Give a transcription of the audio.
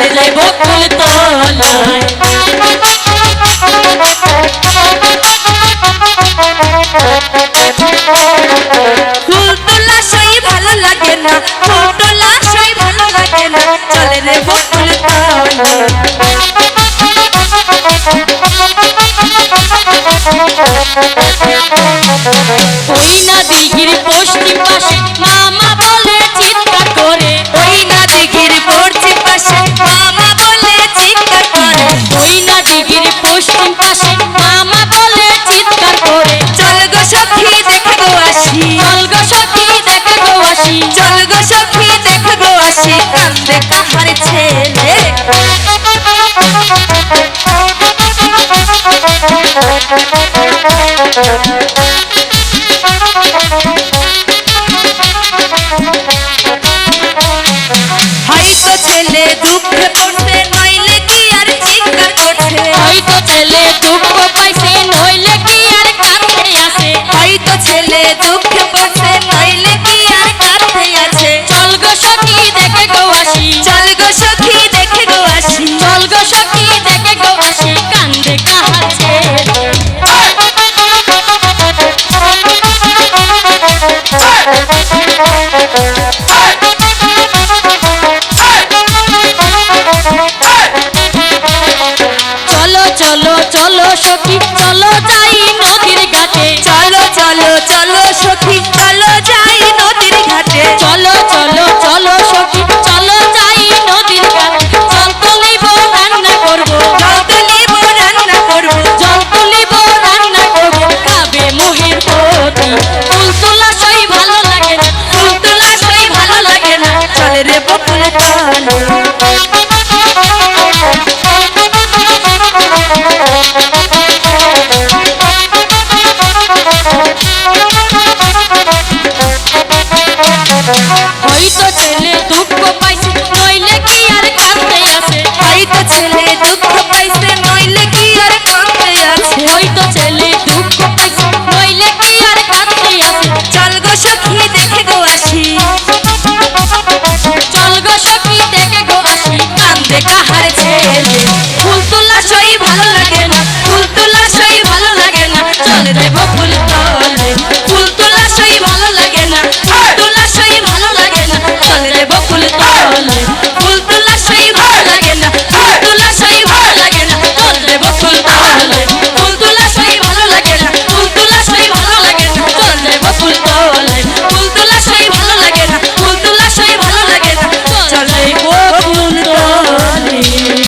হারলে বকুল তলায় Thank you. হয়তো ছেলে দুঃখে পড়ছে কি আর চিৎকার করছে হয়তো ছেলে দুঃখ পাইছে নইলে কি আর কাছে আসে হয়তো ছেলে দুঃখ চলো চলো চলো সখী Yeah.